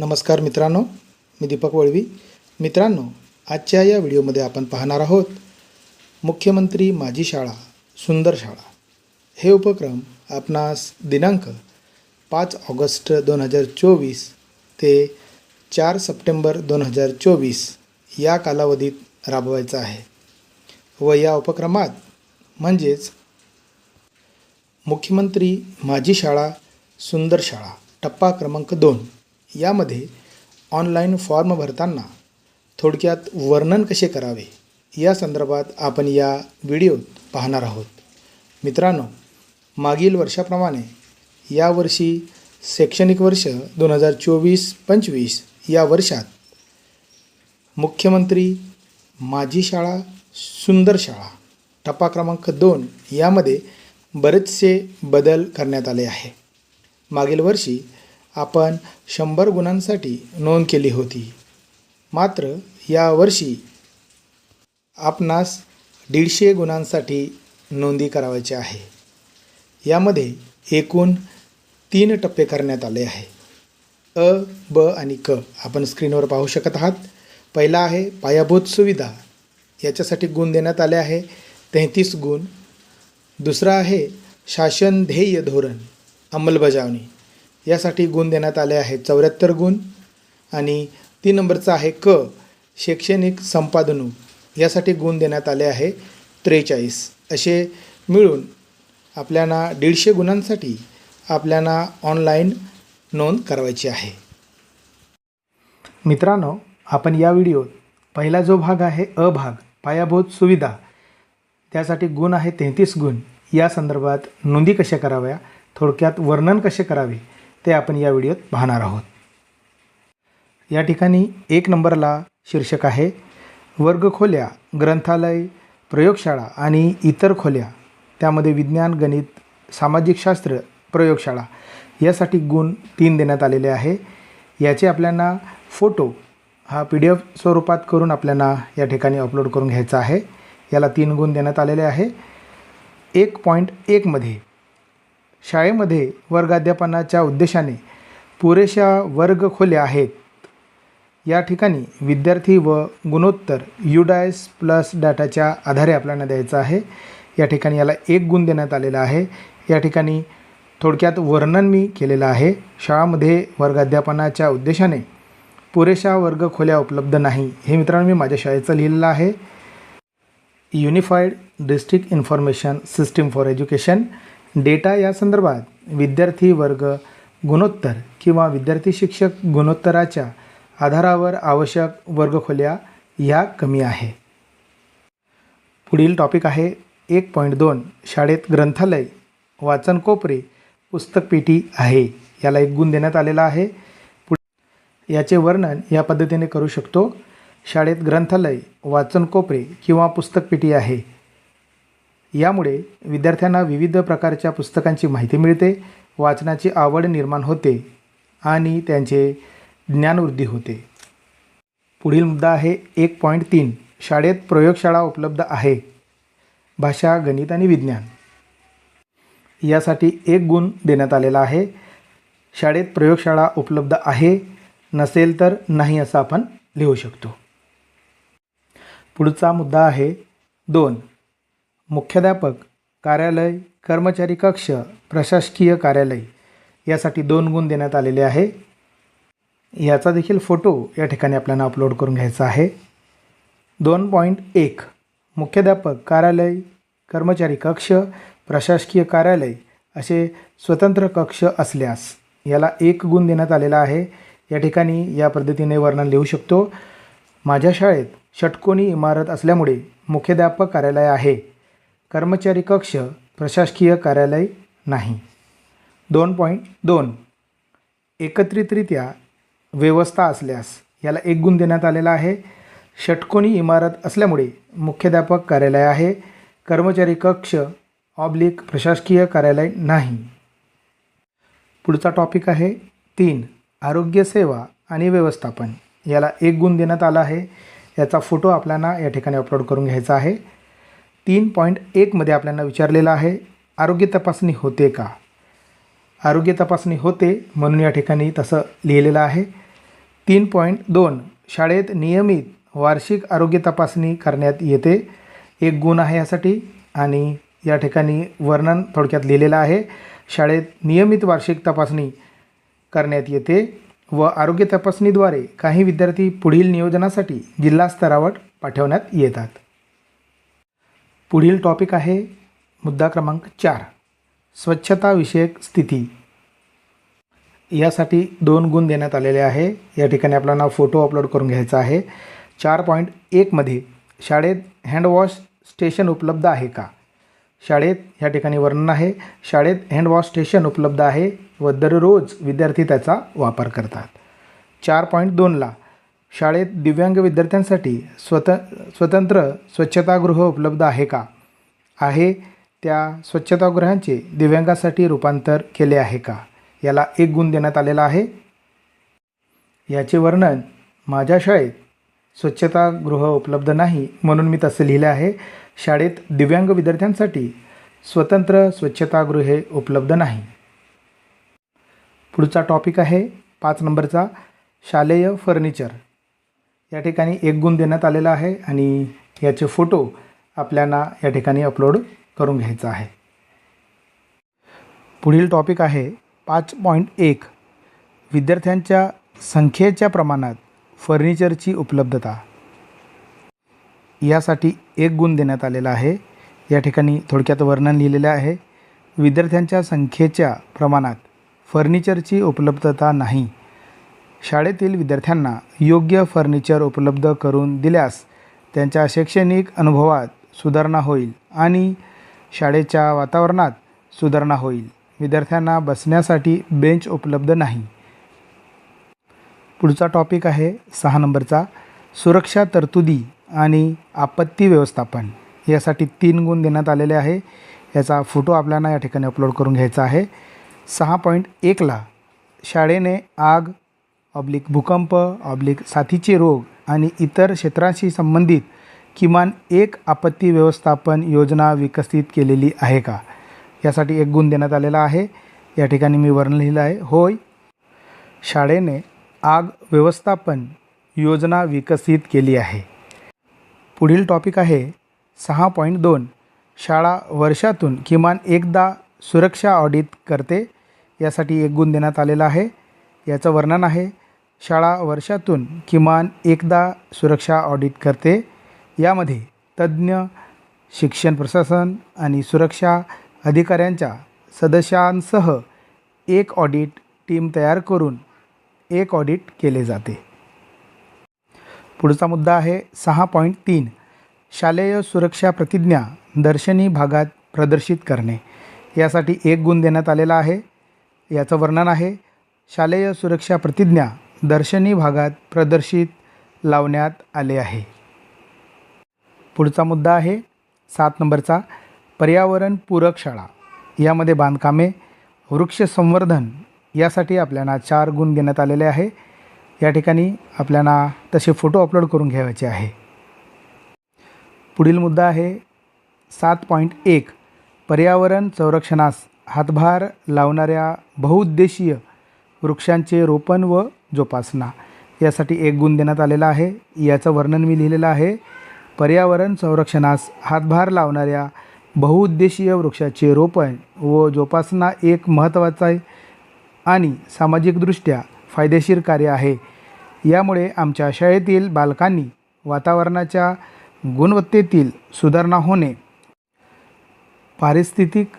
नमस्कार मित्रांनो मी दीपक वळवी. मित्रांनो आजच्या या व्हिडिओमध्ये आपण पाहणार आहोत मुख्यमंत्री माझी शाळा सुंदर शाळा. हे उपक्रम आपणास दिनांक पाच ऑगस्ट दोन हजार चोवीस ते चार सप्टेंबर दोन हजार चोवीस या कालावधीत राबवायचा आहे. व या उपक्रमात म्हणजेच मुख्यमंत्री माझी शाळा सुंदर शाळा टप्पा क्रमांक दोन. यामध्ये ऑनलाईन फॉर्म भरताना थोडक्यात वर्णन कसे करावे? या संदर्भात आपण या व्हिडिओत पाहणार आहोत. मित्रांनो मागील वर्षाप्रमाणे यावर्षी शैक्षणिक वर्ष दोन हजार चोवीस पंचवीस या वर्षात मुख्यमंत्री माझी शाळा सुंदर शाळा टप्पा क्रमांक दोन यामध्ये बरेचसे बदल करण्यात आले आहे. मागील वर्षी आपण शंभर गुणांसाठी नोंद केली होती. मात्र यावर्षी आपणास दीडशे गुणांसाठी नोंदी करावायची आहे. यामध्ये एकूण तीन टप्पे करण्यात आले आहे. अ ब आणि क आपण स्क्रीनवर पाहू शकत आहात. पहिला आहे पायाभूत सुविधा. याच्यासाठी गुण देण्यात आले आहे. तेहतीस गुण. दुसरा आहे शासन ध्येय धोरण. अंमलबजावणी. यासाठी गुण देण्यात आले आहेत. चौऱ्याहत्तर गुण आणि तीन नंबरचा आहे क शैक्षणिक संपादनूक यासाठी गुण देण्यात आले आहे त्रेचाळीस. असे मिळून आपल्याला दीडशे गुणांसाठी आपल्याला ऑनलाईन नोंद करावायची आहे. मित्रांनो आपण या व्हिडिओत पहिला जो भाग आहे अ भाग पायाभूत सुविधा त्यासाठी गुण आहे तेहतीस गुण. या संदर्भात नोंदी कशा कराव्या? थोडक्यात वर्णन कसे करावे? ते आपण या व्हिडिओत पाहणार आहोत. या ठिकाणी एक नंबरला शीर्षक आहे वर्गखोल्या ग्रंथालय प्रयोगशाळा आणि इतर खोल्या. त्यामध्ये विज्ञान गणित सामाजिक शास्त्र प्रयोगशाळा यासाठी गुण तीन देण्यात आलेले आहे. याचे आपल्याला फोटो हा पी डी एफ स्वरूपात करून आपल्याला या ठिकाणी अपलोड करून घ्यायचा आहे. याला तीन गुण देण्यात आलेले आहे. एक पॉईंट एकमध्ये शाळेमध्ये वर्गाध्यापनाच्या उद्देशाने पुरेशा वर्ग खोल्या आहेत. या ठिकाणी विद्यार्थी व गुणोत्तर युडायस प्लस डाटाच्या आधारे आपल्याला द्यायचं आहे. या ठिकाणी याला एक गुण देण्यात आलेला आहे. या ठिकाणी थोडक्यात वर्णन मी केलेलं आहे. शाळामध्ये वर्गाध्यापनाच्या उद्देशाने पुरेशा वर्ग खोल्या उपलब्ध नाही हे मित्रांनो मी माझ्या शाळेचं लिहिलेलं आहे. Unified district information system for education data या संदर्भात विद्यार्थी वर्ग गुणोत्तर किंवा विद्यार्थी शिक्षक गुणोत्तराच्या आधारावर आवश्यक वर्गखोल्या ह्या कमी आहे. पुढील टॉपिक आहे एक पॉईंट दोन शाळेत ग्रंथालय वाचन कोपरे पुस्तकपेटी आहे. याला एक गुण देण्यात आलेला आहे. पुढे याचे वर्णन या पद्धतीने करू शकतो. शाळेत ग्रंथालय वाचन कोपरे किंवा पुस्तकपेटी आहे. यामुळे विद्यार्थ्यांना विविध प्रकारच्या पुस्तकांची माहिती मिळते वाचनाची आवड निर्माण होते आणि त्यांचे ज्ञानवृद्धी होते. पुढील मुद्दा आहे एक पॉईंट तीन शाळेत प्रयोगशाळा उपलब्ध आहे. भाषा गणित आणि विज्ञान. यासाठी एक गुण देण्यात आलेला आहे शाळेत प्रयोगशाळा उपलब्ध आहे नसेल तर नाही असं आपण लिहू शकतो. पुढचा मुद्दा आहे दोन मुख्याध्यापक कार्यालय कर्मचारी कक्ष प्रशासकीय कार्यालय यासाठी दोन गुण देण्यात आलेले आहे. याचा देखील फोटो या ठिकाणी आपल्याला अपलोड करून घ्यायचा आहे. दोन पॉईंट एक मुख्याध्यापक कार्यालय कर्मचारी कक्ष प्रशासकीय कार्यालय असे स्वतंत्र कक्ष असल्यास याला एक गुण देण्यात आलेला आहे. या ठिकाणी या पद्धतीने वर्णन लिहू शकतो. माझ्या शाळेत षटकोनी इमारत असल्यामुळे मुख्याध्यापक कार्यालय आहे. कर्मचारी कक्ष प्रशासकीय कार्यालय नाही. दोन पॉईंट दोन. एकत्रितरित्या व्यवस्था असल्यास याला एक गुण देण्यात आलेला आहे. षटकोनी इमारत असल्यामुळे मुख्याध्यापक कार्यालय आहे. कर्मचारी कक्ष ऑब्लिक प्रशासकीय कार्यालय नाही. पुढचा टॉपिक आहे. तीन. आरोग्यसेवा आणि व्यवस्थापन. याला एक गुण देण्यात आला आहे. याचा फोटो आपल्याला या ठिकाणी अपलोड करून घ्यायचा आहे. तीन पॉईंट एकमध्ये आपल्याला विचारलेलं आहे आरोग्य तपासणी होते का? आरोग्य तपासणी होते म्हणून या ठिकाणी तसं लिहिलेलं आहे. तीन पॉईंट दोन शाळेत नियमित वार्षिक आरोग्य तपासणी करण्यात येते. एक गुण आहे यासाठी आणि या ठिकाणी वर्णन थोडक्यात लिहिलेलं आहे. शाळेत नियमित वार्षिक तपासणी करण्यात येते व आरोग्य तपासणीद्वारे काही विद्यार्थी पुढील नियोजनासाठी जिल्हा स्तरावर पाठवण्यात येतात. पुढील टॉपिक आहे मुद्दा क्रमांक चार स्वच्छताविषयक स्थिती. यासाठी दोन गुण देण्यात आलेले आहे. या ठिकाणी आपल्याला फोटो अपलोड करून घ्यायचा आहे. चार पॉईंट एकमध्ये शाळेत हँडवॉश स्टेशन उपलब्ध आहे का? शाळेत या ठिकाणी वर्णन आहे. शाळेत हँडवॉश स्टेशन उपलब्ध आहे व दररोज विद्यार्थी त्याचा वापर करतात. चार पॉईंट दोनला शाळेत दिव्यांग विद्यार्थ्यांसाठी स्वत स्वतंत्र स्वच्छतागृह उपलब्ध आहे का? आहे त्या स्वच्छतागृहांचे दिव्यांगासाठी रूपांतर केले आहे का? याला एक गुण देण्यात आलेला आहे. याचे वर्णन माझ्या शाळेत स्वच्छतागृह उपलब्ध नाही म्हणून मी तसं लिहिलं आहे. शाळेत दिव्यांग विद्यार्थ्यांसाठी स्वतंत्र स्वच्छतागृहे उपलब्ध नाही. पुढचा टॉपिक आहे पाच नंबरचा शालेय फर्निचर या ठिकाणी एक गुण देण्यात आलेला आहे आणि याचे फोटो आपल्याला या ठिकाणी अपलोड करून घ्यायचा आहे. पुढील टॉपिक आहे पाच पॉईंट एक. विद्यार्थ्यांच्या संख्येच्या प्रमाणात फर्निचरची उपलब्धता. यासाठी एक गुण देण्यात आलेला आहे. या ठिकाणी थोडक्यात वर्णन लिहिलेलं आहे. विद्यार्थ्यांच्या संख्येच्या प्रमाणात फर्निचरची उपलब्धता नाही. शाळेतील विद्यार्थ्यांना योग्य फर्निचर उपलब्ध करून दिल्यास त्यांच्या शैक्षणिक अनुभवात सुधारणा होईल आणि शाळेच्या वातावरणात सुधारणा होईल. विद्यार्थ्यांना बसण्यासाठी बेंच उपलब्ध नाही. पुढचा टॉपिक आहे सहा नंबरचा सुरक्षा तरतुदी आणि आपत्ती व्यवस्थापन. यासाठी तीन गुण देण्यात आलेले आहे. याचा फोटो आपल्याला या ठिकाणी अपलोड करून घ्यायचा आहे. सहा पॉईंट एकला शाळेने आग ऑब्लिक भूकंप ऑब्लिक साथीचे रोग आणि इतर क्षेत्रांशी संबंधित किमान एक आपत्ती व्यवस्थापन योजना विकसित केलेली आहे का? यासाठी एक गुण देण्यात आलेला आहे. या ठिकाणी मी वर्णन लिहिलं आहे. होय. शाळेने आग व्यवस्थापन योजना विकसित केली आहे. पुढील टॉपिक आहे सहा पॉईंट दोन. शाळा वर्षातून किमान एकदा सुरक्षा ऑडिट करते. यासाठी एक गुण देण्यात आलेला आहे. याचं वर्णन आहे शाळा वर्षातून किमान एकदा सुरक्षा ऑडिट करते. यामध्ये तज्ज्ञ शिक्षण प्रशासन आणि सुरक्षा अधिकाऱ्यांच्या सदस्यांसह एक ऑडिट टीम तयार करून एक ऑडिट केले जाते. पुढचा मुद्दा आहे सहा पॉईंट तीन शालेय सुरक्षा प्रतिज्ञा दर्शनी भागात प्रदर्शित करणे. यासाठी एक गुण देण्यात आलेला आहे. याचं वर्णन आहे शालेय सुरक्षा प्रतिज्ञा दर्शनी भागात प्रदर्शित लावण्यात आले आहे. पुढचा मुद्दा आहे सात नंबरचा पर्यावरणपूरक शाळा. यामध्ये बांधकामे वृक्ष संवर्धन यासाठी आपल्याला चार गुण घेण्यात आलेले आहे. या ठिकाणी आपल्याला तसे फोटो अपलोड करून घ्यायचे आहे. पुढील मुद्दा आहे सात पॉईंट एक. पर्यावरण संरक्षणास हातभार लावणाऱ्या बहुउद्देशीय वृक्षांचे रोपण व जोपासना. यासाठी एक गुण देण्यात आलेला आहे. याचं वर्णन मी लिहिलेलं आहे. पर्यावरण संरक्षणास हातभार लावणाऱ्या बहुउद्देशीय वृक्षाचे रोपण व जोपासना एक महत्त्वाचा आहे आणि सामाजिकदृष्ट्या फायदेशीर कार्य आहे. यामुळे आमच्या शाळेतील बालकांनी वातावरणाच्या गुणवत्तेतील सुधारणा होणे पारिस्थितिक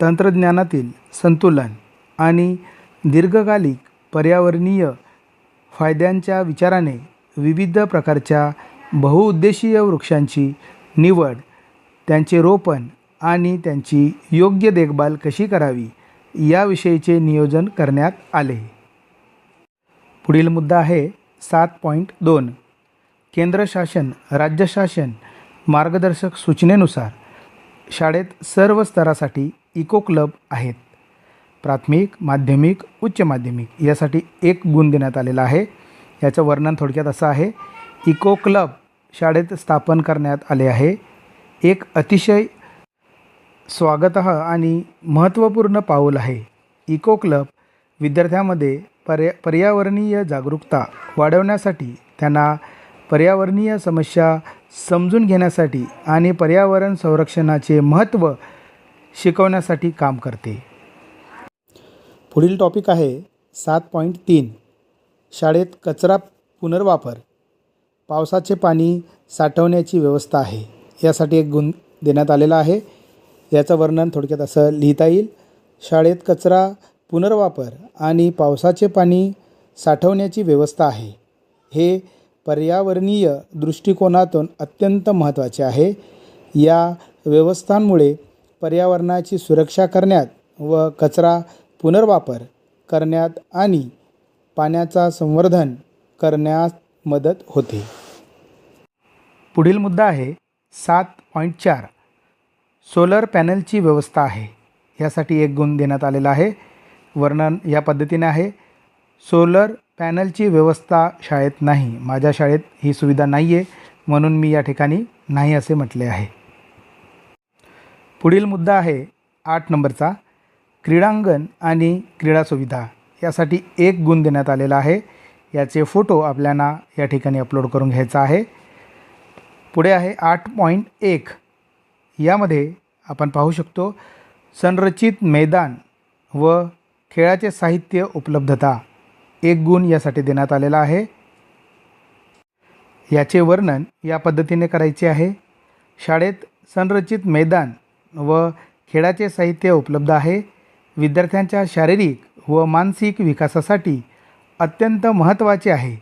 तंत्रज्ञानातील संतुलन आणि दीर्घकालिक पर्यावरणीय फायद्यांच्या विचाराने विविध प्रकारच्या बहुउद्देशीय वृक्षांची निवड त्यांचे रोपण आणि त्यांची योग्य देखभाल कशी करावी याविषयीचे नियोजन करण्यात आले. पुढील मुद्दा आहे सात पॉईंट दोन. केंद्र शासन राज्य शासन मार्गदर्शक सूचनेनुसार शाळेत सर्व स्तरासाठी इको क्लब आहेत. प्राथमिक माध्यमिक उच्च माध्यमिक यासाठी एक गुण देण्यात आलेला आहे. याचं वर्णन थोडक्यात असं आहे. इको क्लब शाळेत स्थापन करण्यात आले आहे. एक अतिशय स्वागत आणि महत्त्वपूर्ण पाऊल आहे. इको क्लब विद्यार्थ्यांमध्ये पर्या पर्यावरणीय जागरूकता वाढवण्यासाठी त्यांना पर्यावरणीय समस्या समजून घेण्यासाठी आणि पर्यावरण संरक्षणाचे महत्त्व शिकवण्यासाठी काम करते. पुढील टॉपिक आहे सात पॉईंट तीन. शाळेत कचरा पुनर्वापर. पावसाचे पाणी साठवण्याची व्यवस्था आहे. यासाठी एक गुण देण्यात आलेला आहे. याचं वर्णन थोडक्यात असं लिहिता येईल. शाळेत कचरा पुनर्वापर आणि पावसाचे पाणी साठवण्याची व्यवस्था आहे. हे पर्यावरणीय दृष्टिकोनातून अत्यंत महत्त्वाचे आहे. या व्यवस्थांमुळे पर्यावरणाची सुरक्षा करण्यात व कचरा पुनर्वापर करण्यात आणि पाण्याचा संवर्धन करण्यास मदत होते. पुढील मुद्दा आहे सात पॉईंट चार. सोलर पॅनलची व्यवस्था आहे. यासाठी एक गुण देण्यात आलेला आहे. वर्णन या पद्धतीने आहे. सोलर पॅनलची व्यवस्था शाळेत नाही. माझ्या शाळेत ही सुविधा नाही आहे म्हणून मी या ठिकाणी नाही असे म्हटले आहे. पुढील मुद्दा आहे आठ नंबरचा. क्रीडांगण आणि क्रीडा सुविधा यासाठी एक गुण देण्यात आलेला आहे. याचे फोटो आपल्याला या ठिकाणी अपलोड करून घ्यायचा आहे. पुढे आहे आठ पॉईंट एक. यामध्ये आपण पाहू शकतो संरचित मैदान व खेळाचे साहित्य उपलब्धता एक गुण यासाठी देण्यात आलेला आहे. याचे वर्णन या पद्धतीने करायचे आहे. शाळेत संरचित मैदान व खेळाचे साहित्य उपलब्ध आहे. विद्यार्थ्यांच्या शारीरिक व मानसिक विकासासाठी अत्यंत महत्त्वाचे आहे.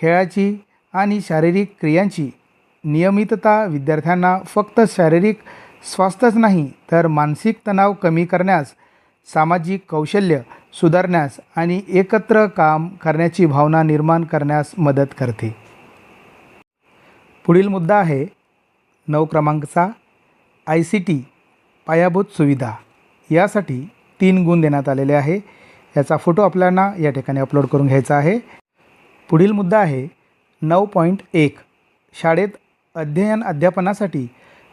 खेळाची आणि शारीरिक क्रियांची नियमितता विद्यार्थ्यांना फक्त शारीरिक स्वास्थ्यच नाही तर मानसिक तणाव कमी करण्यास सामाजिक कौशल्य सुधारण्यास आणि एकत्र काम करण्याची भावना निर्माण करण्यास मदत करते. पुढील मुद्दा आहे नऊ क्रमांकचा आय सी टी पायाभूत सुविधा. यासाठी तीन गुण देण्यात आलेले आहे. याचा फोटो आपल्याला या ठिकाणी अपलोड करून घ्यायचा आहे. पुढील मुद्दा आहे. नऊ पॉईंट एक. शाळेत अध्ययन अध्यापनासाठी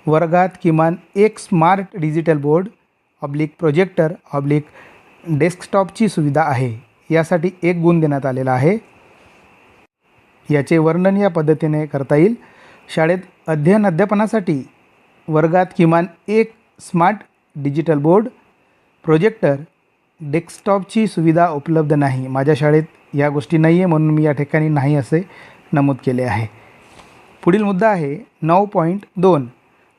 वर्गात किमान एक smart digital board oblique projector oblique डेस्कटॉपची सुविधा आहे. यासाठी एक गुण देण्यात आलेला आहे. याचे वर्णन या पद्धतीने करता येईल. शाळेत अध्ययन अध्यापनासाठी वर्गात किमान एक स्मार्ट डिजिटल बोर्ड प्रोजेक्टर डेस्कटॉपची सुविधा उपलब्ध नाही. माझ्या शाळेत या गोष्टी नाही आहे म्हणून मी या ठिकाणी नाही असे नमूद केले आहे. पुढील मुद्दा आहे नऊ पॉईंट दोन.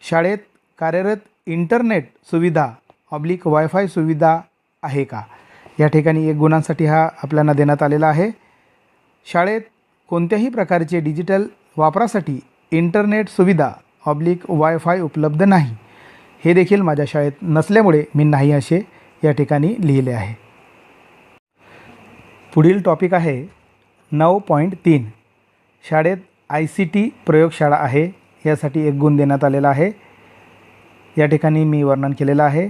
शाळेत कार्यरत इंटरनेट सुविधा ऑब्लिक वायफाय सुविधा आहे का? या ठिकाणी एक गुणांसाठी हा आपल्याला देण्यात आलेला आहे. शाळेत कोणत्याही प्रकारचे डिजिटल वापरासाठी इंटरनेट सुविधा ऑब्लिक वायफाय उपलब्ध नाही. हे देखील माझ्या शाळेत नसल्यामुळे मी नाही असे या ठिकाणी लिहिले आहे. पुढील टॉपिक आहे नऊ पॉईंट तीन. शाळेत आय सी टी प्रयोगशाळा आहे यासाठी एक गुण देण्यात आलेला आहे. या ठिकाणी मी वर्णन केलेलं आहे.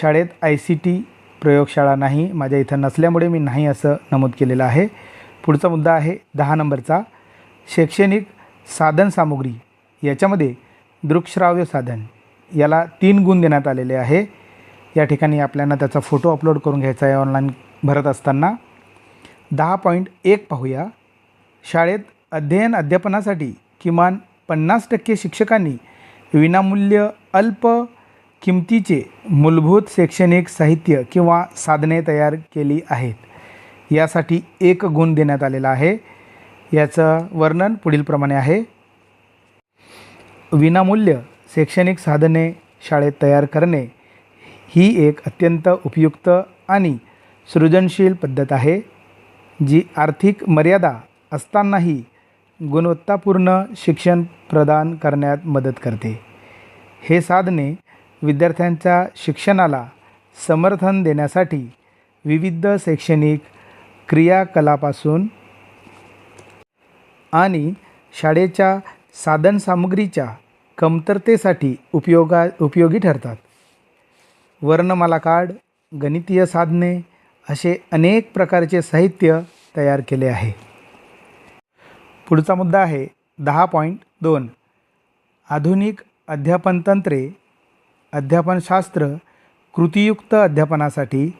शाळेत आय सी टी प्रयोगशाळा नाही माझ्या इथं नसल्यामुळे मी नाही असं नमूद केलेलं आहे. पुढचा मुद्दा आहे दहा नंबरचा. शैक्षणिक साधनसामुग्री याच्यामध्ये दृकश्राव्य साधन. याला तीन गुण देण्यात आलेले आहे. या ठिकाणी आपल्याला त्याचा फोटो अपलोड करून घ्यायचा आहे ऑनलाईन भरत असताना. दहा पॉईंट एक पाहूया. शाळेत अध्ययन अध्यापनासाठी किमान पन्नास टक्के शिक्षकांनी विनामूल्य अल्प किमतीचे मूलभूत शैक्षणिक साहित्य किंवा साधने तयार केली आहेत. यासाठी एक गुण देण्यात आलेला आहे. याचं वर्णन पुढीलप्रमाणे आहे. विनामूल्य शैक्षणिक साधने शाळेत तयार करणे ही एक अत्यंत उपयुक्त आणि सृजनशील पद्धत आहे जी आर्थिक मर्यादा असतानाही गुणवत्तापूर्ण शिक्षण प्रदान करण्यात मदत करते. हे साधने विद्यार्थ्यांच्या शिक्षणाला समर्थन देण्यासाठी विविध शैक्षणिक क्रियाकलापासून आणि शाळेच्या साधनसामुग्रीच्या कमतरतेसाठी उपयोगा उपयोगी ठरतात. वर्णमाला कार्ड गणितीय साधने असे अनेक प्रकारचे साहित्य तयार केले आहे. पुढचा मुद्दा आहे दहा पॉईंट दोन. आधुनिक अध्यापन तंत्रे अध्यापनशास्त्र कृतीयुक्त अध्यापनासाठी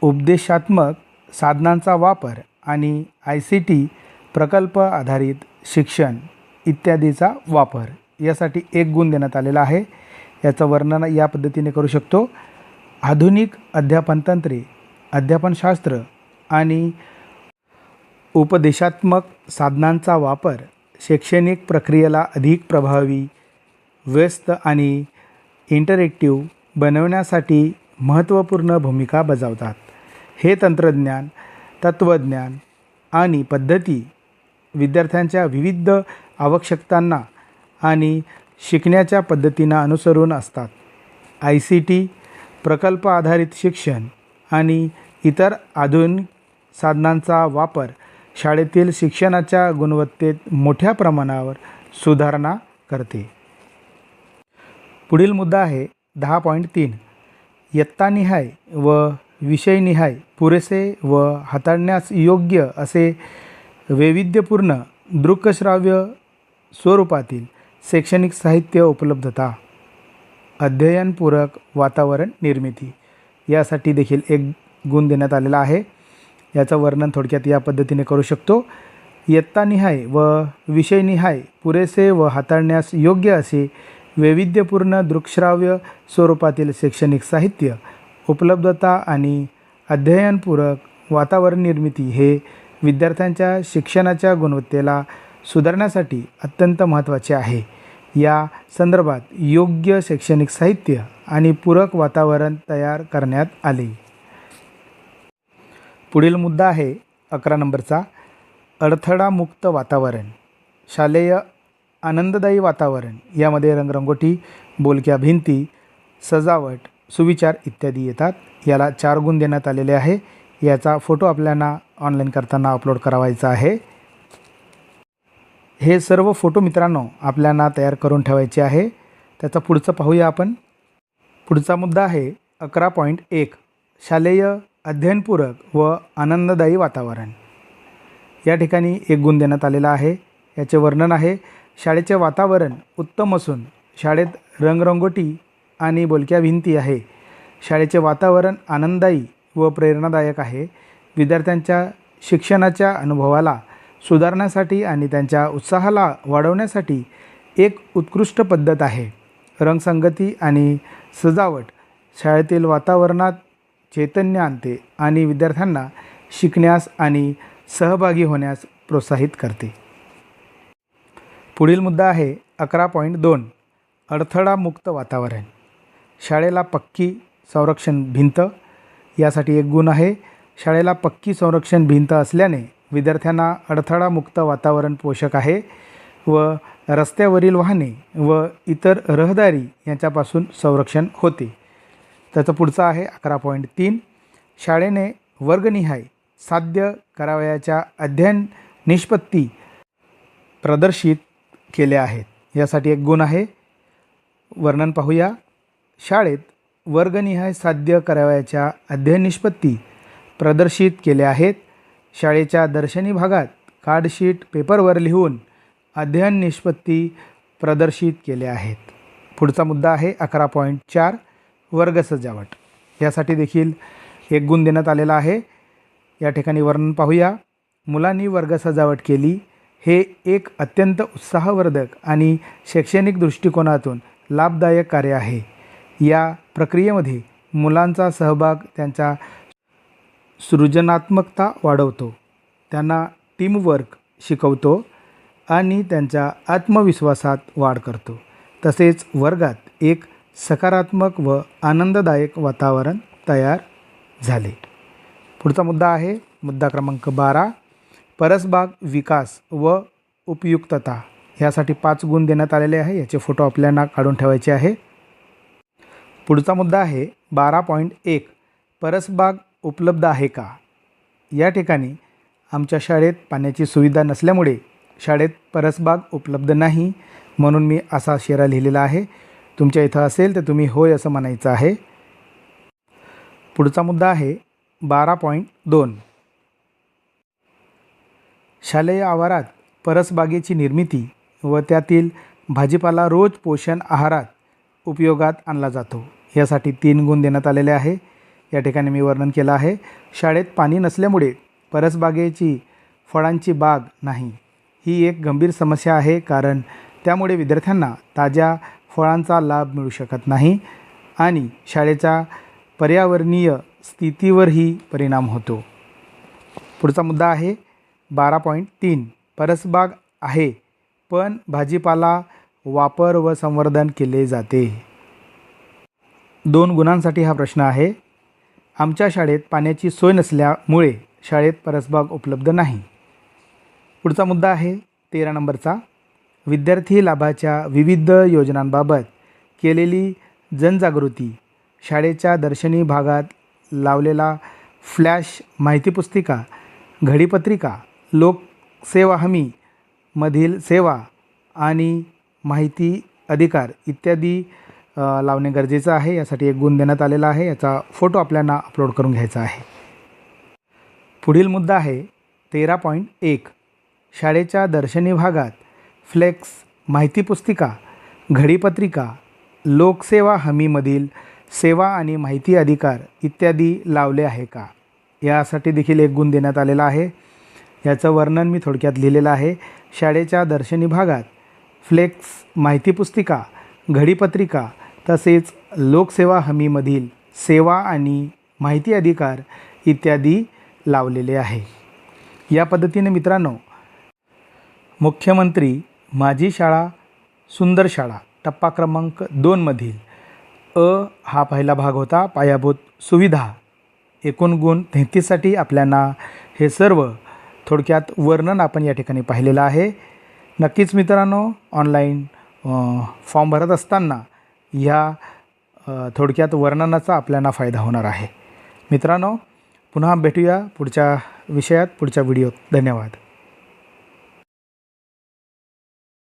उपदेशात्मक साधनांचा वापर आणि आय सी टी प्रकल्प आधारित शिक्षण इत्यादीचा वापर. यासाठी एक गुण देण्यात आलेला आहे. याचं वर्णन या पद्धतीने करू शकतो. आधुनिक अध्यापन तंत्रे अध्यापनशास्त्र आणि उपदेशात्मक साधनांचा वापर शैक्षणिक प्रक्रियेला अधिक प्रभावी व्यस्त आणि इंटरेक्टिव्ह बनवण्यासाठी महत्त्वपूर्ण भूमिका बजावतात. हे तंत्रज्ञान तत्त्वज्ञान आणि पद्धती विद्यार्थ्यांच्या विविध आवश्यकतांना आणि शिकण्याच्या पद्धतींना अनुसरून असतात. आय सी टी प्रकल्प आधारित शिक्षण आणि इतर आधुनिक साधनांचा वापर शाळेतील शिक्षणाच्या गुणवत्तेत मोठ्या प्रमाणावर सुधारणा करते. पुढील मुद्दा आहे दहा पॉईंट तीन. यत्तानिहाय व विषयनिहाय पुरेसे व हाताळण्यास योग्य असे वैविध्यपूर्ण दृकश्राव्य स्वरूपातील शैक्षणिक साहित्य उपलब्धता अध्ययनपूरक वातावरण निर्मिती यासाठी देखील एक गुण देण्यात आलेला आहे. याचं वर्णन थोडक्यात या पद्धतीने करू शकतो. इयत्तानिहाय व विषयनिहाय पुरेसे व हाताळण्यास योग्य असे वैविध्यपूर्ण दृकश्राव्य स्वरूपातील शैक्षणिक साहित्य उपलब्धता आणि अध्ययनपूरक वातावरण निर्मिती हे विद्यार्थ्यांच्या शिक्षणाच्या गुणवत्तेला सुधारण्यासाठी अत्यंत महत्त्वाचे आहे. या संदर्भात योग्य शैक्षणिक साहित्य आणि पूरक वातावरण तयार करण्यात आले. पुढील मुद्दा आहे अकरा नंबरचा अडथळामुक्त वातावरण शालेय आनंददायी वातावरण यामध्ये रंगरंगोटी बोलक्या भिंती सजावट सुविचार इत्यादी येतात. याला चार गुण देण्यात आलेले आहे. याचा फोटो आपल्याला ऑनलाईन करताना अपलोड करावायचा आहे. हे सर्व फोटो मित्रांनो आपल्याला तयार करून ठेवायचे आहे. त्याचा पुढचं पाहूया आपण. पुढचा मुद्दा आहे अकरा पॉईंट एक. शालेय अध्ययनपूरक व आनंददायी वातावरण. या ठिकाणी एक गुण देण्यात आलेला आहे. याचे वर्णन आहे शाळेचे वातावरण उत्तम असून शाळेत रंगरंगोटी आणि बोलक्या भिंती आहे. शाळेचे वातावरण आनंददायी व प्रेरणादायक आहे. विद्यार्थ्यांच्या शिक्षणाच्या अनुभवाला सुधारण्यासाठी आणि त्यांच्या उत्साहाला वाढवण्यासाठी एक उत्कृष्ट पद्धत आहे. रंगसंगती आणि सजावट शाळेतील वातावरणात चैतन्य आणते आणि विद्यार्थ्यांना शिकण्यास आणि सहभागी होण्यास प्रोत्साहित करते. पुढील मुद्दा आहे अकरा पॉईंट दोन अडथळामुक्त वातावरण. शाळेला पक्की संरक्षण भिंत यासाठी एक गुण आहे. शाळेला पक्की संरक्षण भिंत असल्याने विद्यार्थ्यांना अडथळामुक्त वातावरण पोषक आहे व रस्त्यावरील वाहने व इतर रहदारी यांच्यापासून संरक्षण होते. त्याचं पुढचं आहे अकरा पॉईंट तीन. शाळेने वर्गनिहाय साध्य करावयाच्या अध्ययन निष्पत्ती प्रदर्शित केल्या आहेत. यासाठी एक गुण आहे. वर्णन पाहूया. शाळेत वर्गनिहाय साध्य करावयाच्या अध्ययन निष्पत्ती प्रदर्शित केल्या आहेत. शाळेच्या दर्शनी भागात कार्डशीट पेपरवर लिहून अध्ययन निष्पत्ती प्रदर्शित केले आहेत. पुढचा मुद्दा आहे अकरा पॉईंट चार वर्ग सजावट. यासाठी देखील एक गुण देण्यात आलेला आहे. या ठिकाणी वर्णन पाहूया. मुलांनी वर्ग सजावट केली हे एक अत्यंत उत्साहवर्धक आणि शैक्षणिक दृष्टिकोनातून लाभदायक कार्य आहे. या प्रक्रियेमध्ये मुलांचा सहभाग त्यांच्या सृजनात्मकता वाढवतो. त्यांना टीमवर्क शिकवतो आणि त्यांच्या आत्मविश्वासात वाढ करतो. तसेच वर्गात एक सकारात्मक व आनंददायक वातावरण तयार झाले. पुढचा मुद्दा आहे मुद्दा क्रमांक बारा परसबाग विकास व उपयुक्तता. ह्यासाठी पाच गुण देण्यात आलेले आहे याचे फोटो आपल्याला काढून ठेवायचे आहे. पुढचा मुद्दा आहे बारा पॉईंट एक परसबाग उपलब्ध आहे का? या ठिकाणी आमच्या शाळेत पाण्याची सुविधा नसल्यामुळे शाळेत परसबाग उपलब्ध नाही म्हणून मी असा शेरा लिहिलेला आहे. तुमच्या इथं असेल तर तुम्ही होय असं म्हणायचं आहे. पुढचा मुद्दा आहे बारा पॉईंट दोन. शालेय आवारात परसबागेची निर्मिती व त्यातील भाजीपाला रोज पोषण आहारात उपयोगात आणला जातो. यासाठी तीन गुण देण्यात आलेले आहे. या ठिकाणी मी वर्णन केलं आहे. शाळेत पाणी नसल्यामुळे परसबागेची फळांची बाग नाही. ही एक गंभीर समस्या आहे कारण त्यामुळे विद्यार्थ्यांना ताज्या फळांचा लाभ मिळू शकत नाही आणि शाळेच्या पर्यावरणीय स्थितीवरही परिणाम होतो. पुढचा मुद्दा आहे बारा पॉईंट तीन. परसबाग आहे पण भाजीपाला वापर व संवर्धन केले जाते. दोन गुणांसाठी हा प्रश्न आहे. आमच्या शाळेत पाण्याची सोय नसल्यामुळे शाळेत परसबाग उपलब्ध नाही. पुढचा मुद्दा आहे तेरा नंबरचा. विद्यार्थी लाभाच्या विविध योजनांबाबत केलेली जनजागृती शाळेच्या दर्शनी भागात लावलेला फ्लॅश माहितीपुस्तिका घडीपत्रिका लोकसेवा हमी मधील सेवा आणि माहिती अधिकार इत्यादी लावणे गरजेचं आहे. यासाठी एक गुण देण्यात आलेला आहे. याचा फोटो आपल्याला अपलोड करून घ्यायचा आहे. पुढील मुद्दा आहे तेरा पॉईंट एक. शाळेच्या दर्शनी भागात फ्लेक्स माहितीपुस्तिका घडीपत्रिका लोकसेवा हमीमधील सेवा आणि माहिती अधिकार इत्यादी लावले आहे का? यासाठी देखील एक गुण देण्यात आलेला आहे. याचं वर्णन मी थोडक्यात लिहिलेलं आहे. शाळेच्या दर्शनी भागात फ्लेक्स माहितीपुस्तिका घडीपत्रिका तसेच लोकसेवा हमीमधील सेवा आणि माहिती अधिकार इत्यादी लावलेले आहे. या पद्धतीने मित्रांनो मुख्यमंत्री माझी शाळा सुंदर शाळा टप्पा क्रमांक दोनमधील अ हा पहिला भाग होता. पायाभूत सुविधा एकूण गुण तेहतीससाठी आपल्याला हे सर्व थोडक्यात वर्णन आपण या ठिकाणी पाहिलेलं आहे. नक्कीच मित्रांनो ऑनलाईन फॉर्म भरत असताना ह्या थोडक्यात वर्णनाचा आपल्याला फायदा होणार आहे. मित्रांनो पुन्हा भेटूया पुढच्या विषयात पुढच्या व्हिडिओत. धन्यवाद.